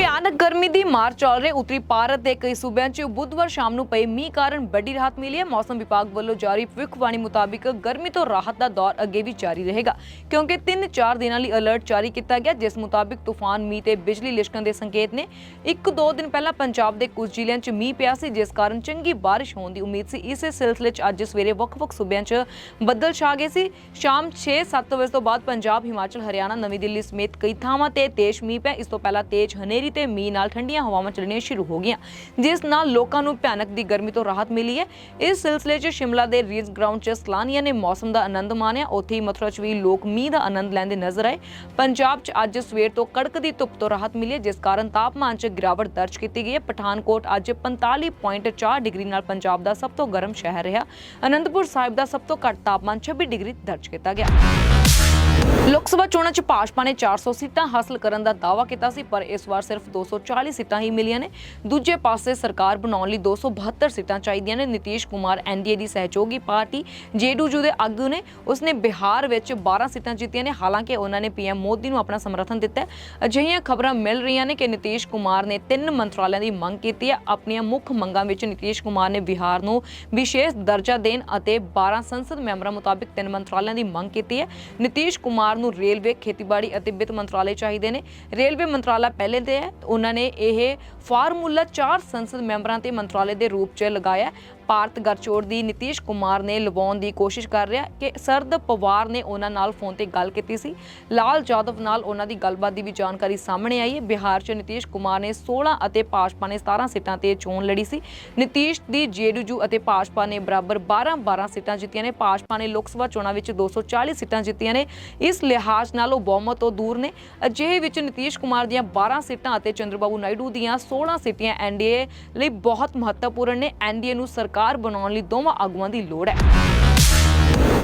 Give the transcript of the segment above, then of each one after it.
ਭਿਆਨਕ ਗਰਮੀ ਦੀ ਮਾਰ ਚੱਲ ਰਹੀ ਉੱਤਰੀ ਭਾਰਤ ਦੇ ਕਈ ਸੂਬਿਆਂ 'ਚ ਬੁੱਧਵਾਰ ਸ਼ਾਮ ਨੂੰ ਪਏ ਮੀਂਹ ਕਾਰਨ ਵੱਡੀ ਰਾਹਤ ਮਿਲੀ ਹੈ। ਮੌਸਮ ਵਿਭਾਗ ਵੱਲੋਂ ਜਾਰੀ ਭਵਿੱਖਬਾਣੀ ਮੁਤਾਬਿਕ ਗਰਮੀ ਤੋਂ ਰਾਹਤ ਦਾ ਦੌਰ ਅੱਗੇ ਵੀ ਜਾਰੀ ਰਹੇਗਾ, ਕਿਉਂਕਿ 3-4 ਦਿਨਾਂ ਲਈ ਅਲਰਟ ਜਾਰੀ ਕੀਤਾ ਗਿਆ, ਜਿਸ ਮੁਤਾਬਿਕ ਤੂਫਾਨ, ਮੀਂਹ ਤੇ ਬਿਜਲੀ ਲਿਸ਼ਕਣ ਦੇ ਸੰਕੇਤ ਨੇ। ਇੱਕ ਦੋ ਦਿਨ ਪਹਿਲਾਂ ਪੰਜਾਬ ਦੇ ਕੁਝ ਜ਼ਿਲ੍ਹਿਆਂ 'ਚ ਮੀਂਹ ਪਿਆ ਸੀ, ਜਿਸ ਕਾਰਨ ਚੰਗੀ ਬਾਰਿਸ਼ ਹੋਣ ਦੀ ਉਮੀਦ ਸੀ। ਇਸੇ ਸਿਲਸਿਲੇ 'ਚ ਅੱਜ ਸਵੇਰੇ ਵੱਖ-ਵੱਖ ਸੂਬਿਆਂ 'ਚ ਬੱਦਲ ਛਾ ਗਏ ਸੀ। ਸ਼ਾਮ 6-7 ਵਜੇ ਤੋਂ ਬਾਅਦ ਪੰਜਾਬ, ਹਿਮਾਚਲ, ਹਰਿਆਣਾ, ਨਵੀਂ ਦਿੱਲੀ ਸਮੇਤ ਕਈ ਥਾਵਾਂ ਤੇ ਤੇਜ਼ ਮੀਂਹ ਪਿਆ। ਇਸ ਤੋਂ ਪਹਿਲਾਂ ਤੇਜ਼ ਹਨੇਰੀ ਤੇ ਮੀਂਹ ਨਾਲ ਠੰਡੀਆਂ ਹਵਾਵਾਂ ਚੱਲਣੀਆਂ ਸ਼ੁਰੂ ਹੋ ਗਈਆਂ, ਜਿਸ ਨਾਲ ਲੋਕਾਂ ਨੂੰ ਭਿਆਨਕ ਦੀ ਗਰਮੀ ਤੋਂ ਰਾਹਤ ਮਿਲੀ ਹੈ। ਇਸ ਸਿਲਸਿਲੇ 'ਚ ਸ਼ਿਮਲਾ ਦੇ ਰੀਜ ਗਰਾਊਂਡ 'ਚ ਸਲਾਨੀਆਂ ਨੇ ਮੌਸਮ ਦਾ ਆਨੰਦ ਮਾਣਿਆ। ਉੱਥੇ ਹੀ ਮਥੁਰਾ 'ਚ ਵੀ ਲੋਕ ਮੀਂਹ ਦਾ ਆਨੰਦ ਲੈਂਦੇ ਨਜ਼ਰ ਆਏ। ਪੰਜਾਬ 'ਚ ਅੱਜ ਸਵੇਰ ਤੋਂ ਕੜਕਦੀ ਧੁੱਪ ਤੋਂ ਰਾਹਤ ਮਿਲੀ ਹੈ, ਜਿਸ ਕਾਰਨ ਤਾਪਮਾਨ 'ਚ ਗਿਰਾਵਟ ਦਰਜ ਕੀਤੀ ਗਈ ਹੈ। ਪਠਾਨਕੋਟ ਅੱਜ 45.4 ਡਿਗਰੀ ਨਾਲ ਪੰਜਾਬ ਦਾ ਸਭ ਤੋਂ ਗਰਮ ਸ਼ਹਿਰ ਰਿਹਾ। ਅਨੰਦਪੁਰ ਸਾਹਿਬ ਦਾ ਸਭ ਤੋਂ ਘੱਟ ਤਾਪਮਾਨ 26 ਡਿਗਰੀ ਦਰਜ ਕੀਤਾ ਗਿਆ। ਲੋਕ ਸਭਾ ਚੋਣਾਂ 'ਚ ਭਾਜਪਾ ਨੇ 400 ਸੀਟਾਂ ਹਾਸਲ ਕਰਨ ਦਾ ਦਾਅਵਾ ਕੀਤਾ ਸੀ, ਪਰ ਇਸ ਵਾਰ ਸਿਰਫ 240 ਸੀਟਾਂ ਹੀ ਮਿਲੀਆਂ ਨੇ। ਦੂਜੇ ਪਾਸੇ ਸਰਕਾਰ ਬਣਾਉਣ ਲਈ 272 ਸੀਟਾਂ ਚਾਹੀਦੀਆਂ ਨੇ। ਨਿਤੀਸ਼ ਕੁਮਾਰ ਐਨਡੀਏ ਦੀ ਸਹਿਯੋਗੀ ਪਾਰਟੀ ਜੇਡੀਯੂ ਦੇ ਆਗੂ ਨੇ, ਉਸਨੇ ਬਿਹਾਰ ਵਿੱਚ 12 ਸੀਟਾਂ ਜਿੱਤੀਆਂ ਨੇ। ਹਾਲਾਂਕਿ ਉਹਨਾਂ ਨੇ ਪੀਐਮ ਮੋਦੀ ਨੂੰ ਆਪਣਾ ਸਮਰਥਨ ਦਿੱਤਾ ਹੈ। ਅਜਿਹੀਆਂ ਖਬਰਾਂ ਮਿਲ ਰਹੀਆਂ ਨੇ ਕਿ ਨਿਤੀਸ਼ ਕੁਮਾਰ ਨੇ ਤਿੰਨ ਮੰਤਰਾਲਿਆਂ ਦੀ ਮੰਗ ਕੀਤੀ ਹੈ। ਆਪਣੀਆਂ ਮੁੱਖ ਮੰਗਾਂ ਵਿੱਚ ਨਿਤੀਸ਼ ਕੁਮਾਰ ਨੇ ਬਿਹਾਰ ਨੂੰ ਵਿਸ਼ੇਸ਼ ਦਰਜਾ ਦੇਣ ਅਤੇ 12 ਸੰਸਦ ਮੈਂਬਰਾਂ ਮੁਤਾਬਿਕ ਤਿੰਨ ਮੰਤਰਾਲਿਆਂ ਦੀ ਮੰਗ ਕੀਤੀ ਹੈ। ਨਿਤੀਸ਼ ਕੁਮਾਰ ਨੂੰ ਰੇਲਵੇ, ਖੇਤੀਬਾੜੀ ਅਤੇ ਵਿੱਤ ਮੰਤਰਾਲੇ ਚਾਹੀਦੇ ਨੇ। ਰੇਲਵੇ ਮੰਤਰਾਲਾ ਪਹਿਲੇ ਤੇ ਹੈ, ਉਹਨਾਂ ਨੇ ਇਹ ਫਾਰਮੂਲਾ ਚਾਰ ਸੰਸਦ ਮੈਂਬਰਾਂ ਤੇ ਮੰਤਰਾਲੇ ਦੇ ਰੂਪ 'ਚ ਲਗਾਇਆ। ਭਾਰਤ ਗਰਚੋੜ ਦੀ ਨਿਤੀਸ਼ ਕੁਮਾਰ ਨੇ ਲਵਾਉਣ ਦੀ ਕੋਸ਼ਿਸ਼ ਕਰ ਰਿਹਾ ਕਿ ਸਰਦ ਪਵਾਰ ਨੇ ਉਹਨਾਂ ਨਾਲ ਫੋਨ ਤੇ ਗੱਲ ਕੀਤੀ ਸੀ। ਲਾਲ ਜਾਦਵ ਨਾਲ ਉਹਨਾਂ ਦੀ ਗੱਲਬਾਤ ਦੀ ਵੀ ਜਾਣਕਾਰੀ ਸਾਹਮਣੇ ਆਈ ਹੈ। ਬਿਹਾਰ 'ਚ ਨਿਤੀਸ਼ ਕੁਮਾਰ ਨੇ 16 ਅਤੇ ਭਾਜਪਾ ਨੇ 17 ਸੀਟਾਂ ਤੇ ਚੋਣ ਲੜੀ ਸੀ। ਨਿਤੀਸ਼ ਦੀ ਜੇਡੀਯੂ ਅਤੇ ਭਾਜਪਾ ਨੇ ਬਰਾਬਰ 12-12 ਸੀਟਾਂ ਜਿੱਤੀਆਂ ਨੇ। ਭਾਜਪਾ ਨੇ ਲੋਕ ਸਭਾ ਚੋਣਾਂ ਵਿੱਚ 240 ਸੀਟਾਂ ਜਿੱਤੀਆਂ ਨੇ। ਇਸ ਲਿਹਾਜ਼ ਨਾਲ ਉਹ ਬਹੁਮਤ ਤੋਂ ਦੂਰ ਨੇ। ਅਜਿਹੇ ਵਿੱਚ ਨਿਤੀਸ਼ ਕੁਮਾਰ ਦੀਆਂ 12 ਸੀਟਾਂ ਅਤੇ ਚੰਦਰਬਾਬੂ ਨਾਇਡੂ ਦੀਆਂ 16 ਸੀਟਾਂ ਐਨਡੀਏ ਲਈ ਬਹੁਤ ਮਹੱਤਵਪੂਰਨ ਨੇ। ਐਨਡੀਏ ਨੂੰ ਸਰਕਾਰ ਬਣਾਉਣ ਲਈ ਦੋਵਾਂ ਆਗੂਆਂ ਦੀ ਲੋੜ ਹੈ।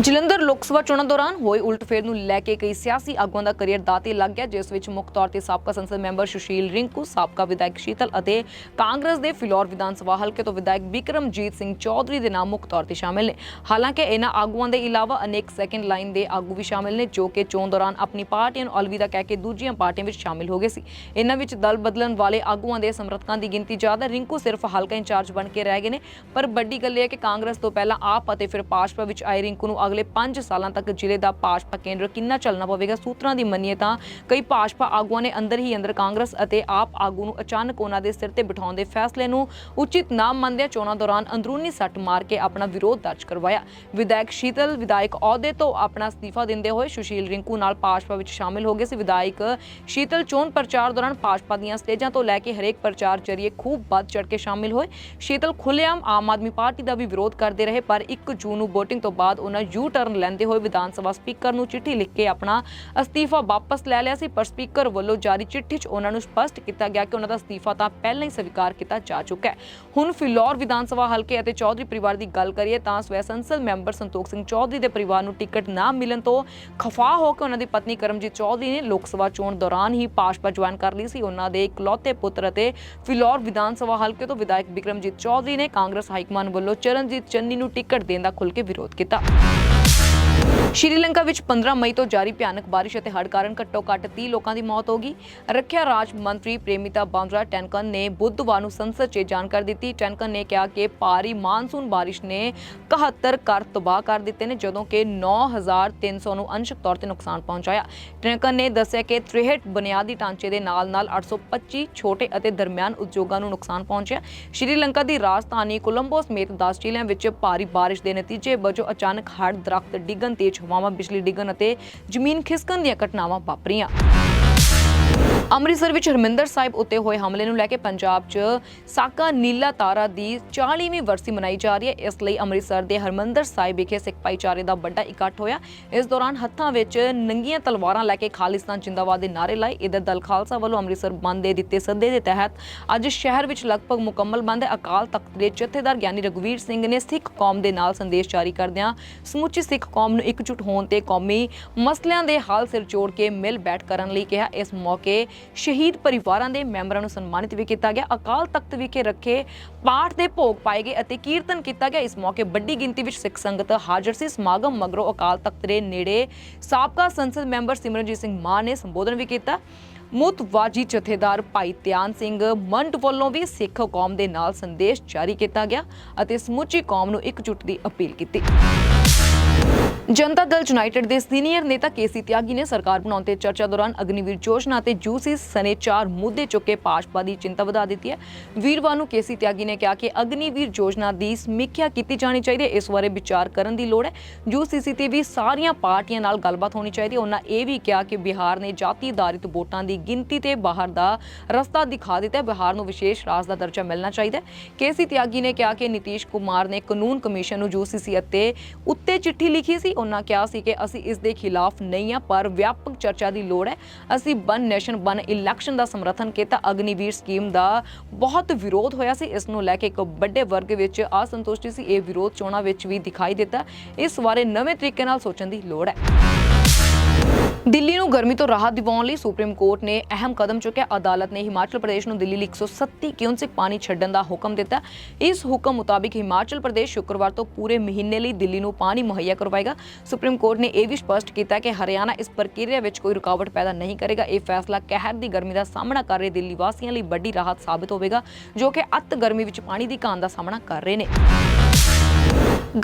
ਜਲੰਧਰ ਲੋਕ ਸਭਾ ਚੋਣਾਂ ਦੌਰਾਨ ਹੋਏ ਉਲਟਫੇਰ ਨੂੰ ਲੈ ਕੇ ਕਈ ਸਿਆਸੀ ਆਗੂਆਂ ਦਾ ਕਰੀਅਰ ਦਾਅ ਲੱਗ ਗਿਆ, ਜਿਸ ਵਿੱਚ ਮੁੱਖ ਤੌਰ ਤੇ ਸਾਬਕਾ ਸੰਸਦ ਮੈਂਬਰ ਸੁਸ਼ੀਲ ਰਿੰਕੂ, ਸਾਬਕਾ ਵਿਧਾਇਕ ਸ਼ੀਤਲ ਅਤੇ ਕਾਂਗਰਸ ਦੇ ਫਿਲੌਰ ਵਿਧਾਨ ਸਭਾ ਹਲਕੇ ਤੋਂ ਵਿਧਾਇਕ ਬਿਕਰਮਜੀਤ ਸਿੰਘ ਚੌਧਰੀ ਦੇ ਨਾਮ ਮੁੱਖ ਤੌਰ ਤੇ ਸ਼ਾਮਿਲ ਨੇ। ਹਾਲਾਂਕਿ ਇਹਨਾਂ ਆਗੂਆਂ ਦੇ ਇਲਾਵਾ ਅਨੇਕ ਸੈਕੰਡ ਲਾਈਨ ਦੇ ਆਗੂ ਵੀ ਸ਼ਾਮਿਲ ਨੇ, ਜੋ ਕਿ ਚੋਣ ਦੌਰਾਨ ਆਪਣੀ ਪਾਰਟੀ ਨੂੰ ਅਲਵਿਦਾ ਕਹਿ ਕੇ ਦੂਜੀਆਂ ਪਾਰਟੀਆਂ ਵਿੱਚ ਸ਼ਾਮਿਲ ਹੋ ਗਏ ਸੀ। ਇਹਨਾਂ ਵਿੱਚ ਦਲ ਬਦਲਣ ਵਾਲੇ ਆਗੂਆਂ ਦੇ ਸਮਰਥਕਾਂ ਦੀ ਗਿਣਤੀ ਜ਼ਿਆਦਾ, ਰਿੰਕੂ ਸਿਰਫ ਹਲਕਾ ਇੰਚਾਰਜ ਬਣ ਕੇ ਰਹਿ ਗਏ ਨੇ। ਪਰ ਵੱਡੀ ਗੱਲ ਇਹ ਹੈ ਕਿ ਕਾਂਗਰਸ ਤੋਂ ਪਹਿਲਾਂ ਆਪ ਅਤੇ ਫਿਰ ਭਾਜਪਾ ਵਿੱਚ ਆਏ ਰਿੰਕੂ ਨੂੰ ਅਗਲੇ 5 ਸਾਲਾਂ ਤੱਕ ਜ਼ਿਲ੍ਹੇ ਦਾ ਭਾਜਪਾ ਕੇਂਦਰ ਕਿੰਨਾ ਚੱਲਣਾ ਪਵੇਗਾ? ਸੂਤਰਾਂ ਦੀ ਮੰਨੀਏ ਤਾਂ ਕਈ ਭਾਜਪਾ ਆਗੂਆਂ ਨੇ ਅੰਦਰ ਹੀ ਅੰਦਰ ਕਾਂਗਰਸ ਅਤੇ ਆਪ ਆਗੂ ਨੂੰ ਅਚਾਨਕ ਉਹਨਾਂ ਦੇ ਸਿਰ ਤੇ ਬਿਠਾਉਣ ਦੇ ਫੈਸਲੇ ਨੂੰ ਉਚਿਤ ਨਾ ਮੰਨਦਿਆਂ ਚੋਣਾਂ ਦੌਰਾਨ ਅੰਦਰੂਨੀ ਸੱਟ ਮਾਰ ਕੇ ਆਪਣਾ ਵਿਰੋਧ ਦਰਜ ਕਰਵਾਇਆ। ਵਿਧਾਇਕ ਸ਼ੀਤਲ, ਵਿਧਾਇਕ ਅਹੁਦੇ ਤੋਂ ਆਪਣਾ ਅਸਤੀਫਾ ਦਿੰਦੇ ਹੋਏ ਸੁਸ਼ੀਲ ਰਿੰਕੂ ਨਾਲ ਭਾਜਪਾ ਵਿੱਚ ਸ਼ਾਮਿਲ ਹੋ ਗਏ ਸੀ। ਵਿਧਾਇਕ ਸ਼ੀਤਲ ਚੋਣ ਪ੍ਰਚਾਰ ਦੌਰਾਨ ਭਾਜਪਾ ਦੀਆਂ ਸਟੇਜਾਂ ਤੋਂ ਲੈ ਕੇ ਹਰੇਕ ਪ੍ਰਚਾਰ ਜਰੀਏ ਖੂਬ ਵੱਧ ਚੜ ਕੇ ਸ਼ਾਮਿਲ ਹੋਏ। ਸ਼ੀਤਲ ਖੁੱਲ੍ਹੇਆਮ ਆਮ ਆਦਮੀ ਪਾਰਟੀ ਦਾ ਵੀ ਵਿਰੋਧ ਕਰਦੇ ਰਹੇ, ਪਰ 1 ਜੂਨ ਨੂੰ VOTING ਤੋਂ ਬਾਅਦ ਉਹਨਾਂ ਯੂ ਟਰਨ ਲੈਂਦੇ ਹੋਏ ਵਿਧਾਨ ਸਭਾ ਸਪੀਕਰ ਨੂੰ ਚਿੱਠੀ ਲਿਖ ਕੇ ਆਪਣਾ ਅਸਤੀਫਾ ਵਾਪਸ ਲੈ ਲਿਆ ਸੀ, ਪਰ ਸਪੀਕਰ ਵੱਲੋਂ ਜਾਰੀ ਚਿੱਠੀ 'ਚ ਉਹਨਾਂ ਨੂੰ ਸਪਸ਼ਟ ਕੀਤਾ ਗਿਆ ਕਿ ਉਹਨਾਂ ਦਾ ਅਸਤੀਫਾ ਤਾਂ ਪਹਿਲਾਂ ਹੀ ਸਵੀਕਾਰ ਕੀਤਾ ਜਾ ਚੁੱਕਾ ਹੈ। ਹੁਣ ਫਿਲੌਰ ਵਿਧਾਨ ਸਭਾ ਹਲਕੇ ਅਤੇ ਚੌਧਰੀ ਪਰਿਵਾਰ ਦੀ ਗੱਲ ਕਰੀਏ ਤਾਂ ਸਵੈ ਸੰਸਦ ਮੈਂਬਰ ਸੰਤੋਖ ਸਿੰਘ ਚੌਧਰੀ ਦੇ ਪਰਿਵਾਰ ਨੂੰ ਟਿਕਟ ਨਾ ਮਿਲਣ ਤੋਂ ਖਫਾ ਹੋ ਕੇ ਉਹਨਾਂ ਦੀ ਪਤਨੀ ਕਰਮਜੀਤ ਚੌਧਰੀ ਨੇ ਲੋਕ ਸਭਾ ਚੋਣ ਦੌਰਾਨ ਹੀ ਭਾਜਪਾ ਜੁਆਇਨ ਕਰ ਲਈ ਸੀ। ਉਹਨਾਂ ਦੇ ਇਕਲੌਤੇ ਪੁੱਤਰ ਅਤੇ ਫਿਲੌਰ ਵਿਧਾਨ ਸਭਾ ਹਲਕੇ ਤੋਂ ਵਿਧਾਇਕ ਬਿਕਰਮਜੀਤ ਚੌਧਰੀ ਨੇ ਕਾਂਗਰਸ ਹਾਈਕਮਾਨ ਵੱਲੋਂ ਚਰਨਜੀਤ ਚੰਨੀ ਨੂੰ ਟਿਕਟ ਦੇਣ ਦਾ ਖੁੱਲ੍ਹ ਕੇ ਵਿਰੋਧ ਕੀਤਾ। ਸ਼੍ਰੀਲੰਕਾ ਵਿੱਚ 15 ਮਈ ਤੋਂ ਜਾਰੀ ਭਿਆਨਕ ਬਾਰਿਸ਼ ਅਤੇ ਹੜ੍ਹ ਕਾਰਨ ਘੱਟੋ-ਘੱਟ 30 ਲੋਕਾਂ ਦੀ ਮੌਤ ਹੋ ਗਈ। ਰੱਖਿਆ ਰਾਜ ਮੰਤਰੀ ਪ੍ਰੇਮਿਤਾ ਬਾਂਦਰਾ ਟੈਨਕਨ ਨੇ ਬੁੱਧਵਾਰ ਨੂੰ ਸੰਸਦ 'ਚ ਜਾਣਕਾਰੀ ਦਿੱਤੀ। ਟੈਨਕਨ ਨੇ ਕਿਹਾ ਕਿ ਭਾਰੀ ਮਾਨਸੂਨ ਬਾਰਿਸ਼ ਨੇ 71 ਘਰ ਤਬਾਹ ਕਰ ਦਿੱਤੇ ਨੇ, ਜਦੋਂ ਕਿ 9300 ਨੂੰ ਅੰਸ਼ਕ ਤੌਰ ਤੇ ਨੁਕਸਾਨ ਪਹੁੰਚਾਇਆ। ਟੈਨਕਨ ਨੇ ਦੱਸਿਆ ਕਿ 63 ਬੁਨਿਆਦੀ ਢਾਂਚੇ ਦੇ ਨਾਲ-ਨਾਲ 825 ਛੋਟੇ ਅਤੇ ਦਰਮਿਆਨ ਉਦਯੋਗਾਂ ਨੂੰ ਨੁਕਸਾਨ ਪਹੁੰਚਿਆ। ਸ਼੍ਰੀਲੰਕਾ ਦੀ ਰਾਜਧਾਨੀ ਕੋਲੰਬੋ ਸਮੇਤ 10 ਜ਼ਿਲ੍ਹਿਆਂ ਵਿੱਚ ਭਾਰੀ ਬਾਰਿਸ਼ ਦੇ ਨਤੀਜੇ ਵਜੋਂ ਅਚਾਨਕ ਹੜ੍ਹ ਦਰਖਤ ਡਿੱਗਣ ਤੇ ਤੇਜ਼ ਹਵਾਵਾਂ ਬਿਜਲੀ ਡਿੱਗਣ ਅਤੇ ਜ਼ਮੀਨ ਖਿਸਕਣ ਦੀਆਂ ਘਟਨਾਵਾਂ ਵਾਪਰੀਆਂ। ਅੰਮ੍ਰਿਤਸਰ ਵਿੱਚ ਹਰਮਿੰਦਰ ਸਾਹਿਬ ਉੱਤੇ ਹੋਏ ਹਮਲੇ ਨੂੰ ਲੈ ਕੇ ਪੰਜਾਬ 'ਚ ਸਾਕਾ ਨੀਲਾ ਤਾਰਾ ਦੀ 40ਵੀਂ ਵਰਸੀ ਮਨਾਈ ਜਾ ਰਹੀ ਹੈ। ਇਸ ਲਈ ਅੰਮ੍ਰਿਤਸਰ ਦੇ ਹਰਮਿੰਦਰ ਸਾਹਿਬ ਵਿਖੇ ਸਿੱਖ ਭਾਈਚਾਰੇ ਦਾ ਵੱਡਾ ਇਕੱਠ ਹੋਇਆ। ਇਸ ਦੌਰਾਨ ਹੱਥਾਂ ਵਿੱਚ ਨੰਗੀਆਂ ਤਲਵਾਰਾਂ ਲੈ ਕੇ ਖਾਲਿਸਤਾਨ ਜਿੰਦਾਬਾਦ ਦੇ ਨਾਅਰੇ ਲਾਏ। ਇਧਰ ਦਲ ਖਾਲਸਾ ਵੱਲੋਂ ਅੰਮ੍ਰਿਤਸਰ ਬੰਦ ਦੇ ਦਿੱਤੇ ਸੱਦੇ ਦੇ ਤਹਿਤ ਅੱਜ ਸ਼ਹਿਰ ਵਿੱਚ ਲਗਭਗ ਮੁਕੰਮਲ ਬੰਦ ਹੈ। ਅਕਾਲ ਤਖਤ ਦੇ ਜਥੇਦਾਰ ਗਿਆਨੀ ਰਗਵੀਰ ਸਿੰਘ ਨੇ ਸਿੱਖ ਕੌਮ ਦੇ ਨਾਲ ਸੰਦੇਸ਼ ਜਾਰੀ ਕਰਦਿਆਂ ਸਮੁੱਚੀ ਸਿੱਖ ਕੌਮ ਨੂੰ ਇਕਜੁੱਟ ਹੋਣ ਤੇ ਕੌਮੀ ਮਸਲਿਆਂ ਦੇ ਹੱਲ ਸਿਰ ਜੋੜ ਕੇ ਮਿਲ ਬੈਠ ਕਰਨ ਲਈ ਕਿਹਾ। ਇਸ ਮੌਕੇ ਸ਼ਹੀਦ ਪਰਿਵਾਰਾਂ ਦੇ ਮੈਂਬਰਾਂ ਨੂੰ ਸਨਮਾਨਿਤ ਵੀ ਕੀਤਾ ਗਿਆ, ਅਕਾਲ ਤਖਤ ਵਿਖੇ ਰੱਖੇ ਪਾਠ ਦੇ ਭੋਗ ਪਾਏ ਗਏ ਅਤੇ ਕੀਰਤਨ ਕੀਤਾ ਗਿਆ। ਇਸ ਮੌਕੇ ਵੱਡੀ ਗਿਣਤੀ ਵਿੱਚ ਸਿੱਖ ਸੰਗਤ ਹਾਜ਼ਰ ਸੀ। ਸਮਾਗਮ ਮਗਰੋਂ ਅਕਾਲ ਤਖਤ ਦੇ ਨੇੜੇ ਸਾਬਕਾ ਸੰਸਦ ਮੈਂਬਰ ਸਿਮਰਨਜੀਤ ਸਿੰਘ ਮਾਨ ਨੇ ਸੰਬੋਧਨ ਵੀ ਕੀਤਾ। ਮੁਤਵਾਜੀ ਜਥੇਦਾਰ ਭਾਈ ਧਿਆਨ ਸਿੰਘ ਮੰਡ ਵੱਲੋਂ ਵੀ ਸਿੱਖ ਕੌਮ ਦੇ ਨਾਲ ਸੰਦੇਸ਼ ਜਾਰੀ ਕੀਤਾ ਗਿਆ ਅਤੇ ਸਮੁੱਚੀ ਕੌਮ ਨੂੰ ਇਕਜੁੱਟ ਦੀ ਅਪੀਲ ਕੀਤੀ। ਜਨਤਾ ਦਲ ਯੂਨਾਈਟਿਡ ਦੇ ਸੀਨੀਅਰ ਨੇਤਾ ਕੇਸੀ ਤਿਆਗੀ ਨੇ ਸਰਕਾਰ ਬਣਾਉਣ ਤੇ ਚਰਚਾ ਦੌਰਾਨ ਅਗਨੀਵੀਰ ਯੋਜਨਾ ਤੇ ਜੂਸੀ ਸਨੇ ਚਾਰ ਮੁੱਦੇ ਚੁੱਕੇ ਭਾਜਪਾ ਦੀ ਚਿੰਤਾ ਵਧਾ ਦਿੱਤੀ ਹੈ। ਵੀਰਵਾਰ ਨੂੰ ਕੇਸੀ ਤਿਆਗੀ ਨੇ ਕਿਹਾ ਕਿ ਅਗਨੀਵੀਰ ਯੋਜਨਾ ਦੀ ਸਮੀਖਿਆ ਕੀਤੀ ਜਾਣੀ ਚਾਹੀਦੀ ਹੈ। ਇਸ ਬਾਰੇ ਵਿਚਾਰ ਕਰਨ ਦੀ ਲੋੜ ਹੈ। ਯੂਸੀਸੀ ਤੇ ਵੀ ਸਾਰੀਆਂ ਪਾਰਟੀਆਂ ਨਾਲ ਗੱਲਬਾਤ ਹੋਣੀ ਚਾਹੀਦੀ ਹੈ। ਉਹਨਾਂ ਇਹ ਵੀ ਕਿਹਾ ਕਿ ਬਿਹਾਰ ਨੇ ਜਾਤੀ ਆਧਾਰਿਤ ਵੋਟਾਂ ਦੀ ਗਿਣਤੀ ਤੇ ਬਾਹਰ ਦਾ ਰਸਤਾ ਦਿਖਾ ਦਿੱਤਾ ਹੈ। ਬਿਹਾਰ ਨੂੰ ਵਿਸ਼ੇਸ਼ ਰਾਜ ਦਾ ਦਰਜਾ ਮਿਲਣਾ ਚਾਹੀਦਾ ਹੈ। ਕੇਸੀ ਤਿਆਗੀ ਨੇ ਕਿਹਾ ਕਿ ਨਿਤੀਸ਼ ਕੁਮਾਰ ਨੇ ਕਾਨੂੰਨ ਕਮਿਸ਼ਨ ਨੂੰ ਯੂਸੀਸੀ ਅਤੇ ਉੱਤੇ ਚਿੱਠੀ ਲਿਖੀ ਸੀ। ਉਹਨਾਂ ਕਿਹਾ ਸੀ ਕਿ ਅਸੀਂ ਇਸ ਦੇ ਖਿਲਾਫ ਨਹੀਂ ਹਾਂ, ਪਰ ਵਿਆਪਕ ਚਰਚਾ ਦੀ ਲੋੜ ਹੈ। ਅਸੀਂ ਬਨ ਨੈਸ਼ਨ, ਬਨ ਇਲੈਕਸ਼ਨ ਦਾ ਸਮਰਥਨ ਕੀਤਾ। ਅਗਨੀਵੀਰ ਸਕੀਮ ਦਾ ਬਹੁਤ ਵਿਰੋਧ ਹੋਇਆ ਸੀ। ਇਸ ਨੂੰ ਲੈ ਕੇ ਇੱਕ ਵੱਡੇ ਵਰਗ ਵਿੱਚ ਅਸੰਤੁਸ਼ਟੀ ਸੀ। ਇਹ ਵਿਰੋਧ ਚੋਣਾਂ ਵਿੱਚ ਵੀ ਦਿਖਾਈ ਦਿੱਤਾ। ਇਸ ਬਾਰੇ ਨਵੇਂ ਤਰੀਕੇ ਨਾਲ ਸੋਚਣ ਦੀ ਲੋੜ ਹੈ। ਦਿੱਲੀ ਨੂੰ ਗਰਮੀ ਤੋਂ ਰਾਹਤ ਦਿਵਾਉਣ ਲਈ ਸੁਪਰੀਮ ਕੋਰਟ ਨੇ ਅਹਿਮ ਕਦਮ ਚੁੱਕਿਆ। ਅਦਾਲਤ ਨੇ ਹਿਮਾਚਲ ਪ੍ਰਦੇਸ਼ ਨੂੰ ਦਿੱਲੀ ਲਈ 137 ਕਿਊਨਸਿਕ ਪਾਣੀ ਛੱਡਣ ਦਾ ਹੁਕਮ ਦਿੱਤਾ। ਇਸ ਹੁਕਮ ਮੁਤਾਬਿਕ ਹਿਮਾਚਲ ਪ੍ਰਦੇਸ਼ ਸ਼ੁੱਕਰਵਾਰ ਤੋਂ ਪੂਰੇ ਮਹੀਨੇ ਲਈ ਦਿੱਲੀ ਨੂੰ ਪਾਣੀ ਮੁਹੱਈਆ ਕਰਵਾਏਗਾ। ਸੁਪਰੀਮ ਕੋਰਟ ਨੇ ਇਹ ਵੀ ਸਪਸ਼ਟ ਕੀਤਾ ਕਿ ਹਰਿਆਣਾ ਇਸ ਪ੍ਰਕਿਰਿਆ ਵਿੱਚ ਕੋਈ ਰੁਕਾਵਟ ਪੈਦਾ ਨਹੀਂ ਕਰੇਗਾ। ਇਹ ਫੈਸਲਾ ਕਹਿਰ ਦੀ ਗਰਮੀ ਦਾ ਸਾਹਮਣਾ ਕਰ ਰਹੇ ਦਿੱਲੀ ਵਾਸੀਆਂ ਲਈ ਵੱਡੀ ਰਾਹਤ ਸਾਬਤ ਹੋਵੇਗਾ, ਜੋ ਕਿ ਅੱਤ ਗਰਮੀ ਵਿੱਚ ਪਾਣੀ ਦੀ ਘਾਣ ਦਾ ਸਾਹਮਣਾ ਕਰ ਰਹੇ ਨੇ।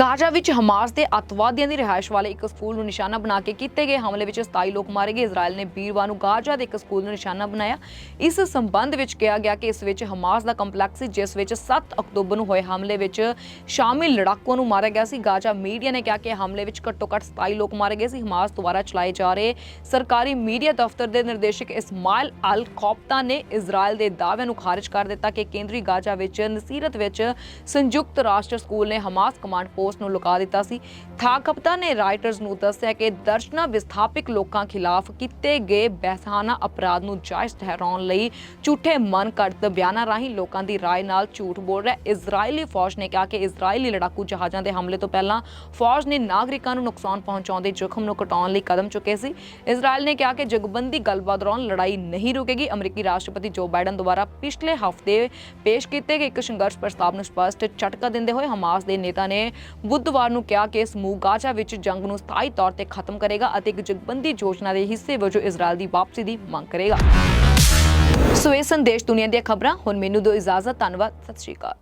ਗਾਜ਼ਾ ਵਿੱਚ ਹਮਾਸ ਦੇ ਅੱਤਵਾਦੀਆਂ ਦੀ ਰਿਹਾਇਸ਼ ਵਾਲੇ ਇੱਕ ਸਕੂਲ ਨੂੰ ਨਿਸ਼ਾਨਾ ਬਣਾ ਕੇ ਕੀਤੇ ਗਏ ਹਮਲੇ ਵਿੱਚ 27 ਲੋਕ ਮਾਰੇ ਗਏ। ਇਜ਼ਰਾਈਲ ਨੇ ਵੀਰਵਾਰ ਨੂੰ ਗਾਜ਼ਾ ਦੇ ਇੱਕ ਸਕੂਲ ਨੂੰ ਨਿਸ਼ਾਨਾ ਬਣਾਇਆ। ਇਸ ਸੰਬੰਧ ਵਿੱਚ ਕਿਹਾ ਗਿਆ ਕਿ ਇਸ ਵਿੱਚ ਹਮਾਸ ਦਾ ਕੰਪਲੈਕਸ ਸੀ, ਜਿਸ ਵਿੱਚ 7 ਅਕਤੂਬਰ ਨੂੰ ਹੋਏ ਹਮਲੇ ਵਿੱਚ ਸ਼ਾਮਿਲ ਲੜਾਕੂਆਂ ਨੂੰ ਮਾਰਿਆ ਗਿਆ ਸੀ। ਗਾਜ਼ਾ ਮੀਡੀਆ ਨੇ ਕਿਹਾ ਕਿ ਹਮਲੇ ਵਿੱਚ ਘੱਟੋ-ਘੱਟ 27 ਲੋਕ ਮਾਰੇ ਗਏ ਸੀ। ਹਮਾਸ ਦੁਆਰਾ ਚਲਾਏ ਜਾ ਰਹੇ ਸਰਕਾਰੀ ਮੀਡੀਆ ਦਫ਼ਤਰ ਦੇ ਨਿਰਦੇਸ਼ਕ ਇਸਮਾਇਲ ਅਲ ਖੌਫਤਾ ਨੇ ਇਜ਼ਰਾਈਲ ਦੇ ਦਾਅਵੇ ਨੂੰ ਖਾਰਜ ਕਰ ਦਿੱਤਾ ਕਿ ਕੇਂਦਰੀ ਗਾਜ਼ਾ ਵਿੱਚ ਨਸੀਰਤ ਵਿੱਚ ਸੰਯੁਕਤ ਰਾਸ਼ਟਰ ਸਕੂਲ ਨੇ ਹਮਾਸ ਕਮਾਂਡ ਪੋਸਟ ਨੂੰ ਲੁਕਾ ਦਿੱਤਾ ਸੀ। ਥਾਕਪਤਾ ਨੇ ਰਾਈਟਰਸ ਨੂੰ ਦੱਸਿਆ ਕਿ ਦਰਸ਼ਨਾ ਵਿਸਥਾਪਿਕ ਲੋਕਾਂ ਖਿਲਾਫ ਕੀਤੇ ਗਏ ਬਹਿਸਾਨਾ ਅਪਰਾਧ ਨੂੰ ਜਾਇਜ਼ ਠਹਿਰਾਉਣ ਲਈ ਝੂਠੇ ਮਨ ਕੱਢਤ ਬਿਆਨਾਂ ਰਾਹੀਂ ਲੋਕਾਂ ਦੀ ਰਾਏ ਨਾਲ ਝੂਠ ਬੋਲ ਰਿਹਾ ਇਜ਼ਰਾਈਲੀ ਫੌਜ ਨੇ ਕਿਹਾ ਕਿ ਇਜ਼ਰਾਈਲੀ ਲੜਾਕੂ ਜਹਾਜ਼ਾਂ ਦੇ ਹਮਲੇ ਤੋਂ ਪਹਿਲਾਂ ਫੌਜ ਨੇ ਨਾਗਰਿਕਾਂ ਨੂੰ ਨੁਕਸਾਨ ਪਹੁੰਚਾਉਂਦੇ ਜ਼ਖਮ ਨੂੰ ਘਟਾਉਣ ਲਈ ਕਦਮ ਚੁੱਕੇ ਸੀ। ਇਜ਼ਰਾਈਲ ਨੇ ਕਿਹਾ ਕਿ ਜਗਬੰਦੀ ਗੱਲਬਾਤ ਦੌਰਾਨ ਲੜਾਈ ਨਹੀਂ ਰੁਕੇਗੀ। ਅਮਰੀਕੀ ਰਾਸ਼ਟਰਪਤੀ ਜੋ ਬਾਈਡਨ ਦੁਆਰਾ ਪਿਛਲੇ ਹਫ਼ਤੇ ਪੇਸ਼ ਕੀਤੇ ਗਏ ਇੱਕ ਸੰਘਰਸ਼ ਪ੍ਰਸਤਾਵ ਨੂੰ ਸਪਸ਼ਟ ਝਟਕਾ ਦਿੰਦੇ ਹੋਏ ਹਮਾਸ ਦੇ ਨੇਤਾ ਨੇ ਬੁੱਧਵਾਰ ਨੂੰ ਕਿਹਾ ਕਿ ਸਮੂਹ ਗਾਜ਼ਾ ਵਿੱਚ ਜੰਗ ਨੂੰ ਸਥਾਈ ਤੌਰ ਤੇ ਖਤਮ ਕਰੇਗਾ ਅਤੇ ਇੱਕ ਜਗਬੰਦੀ ਯੋਜਨਾ ਦੇ ਹਿੱਸੇ ਵਜੋਂ ਇਜ਼ਰਾਈਲ ਦੀ ਵਾਪਸੀ ਦੀ ਮੰਗ ਕਰੇਗਾ। ਸੋ ਇਹ ਸੰਦੇਸ਼ ਦੁਨੀਆ ਦੀਆਂ ਖਬਰਾਂ, ਹੁਣ ਮੈਨੂੰ ਦਿਓ ਇਜਾਜ਼ਤ, ਧੰਨਵਾਦ, ਸਤਿ ਸ਼੍ਰੀ ਅਕਾਲ।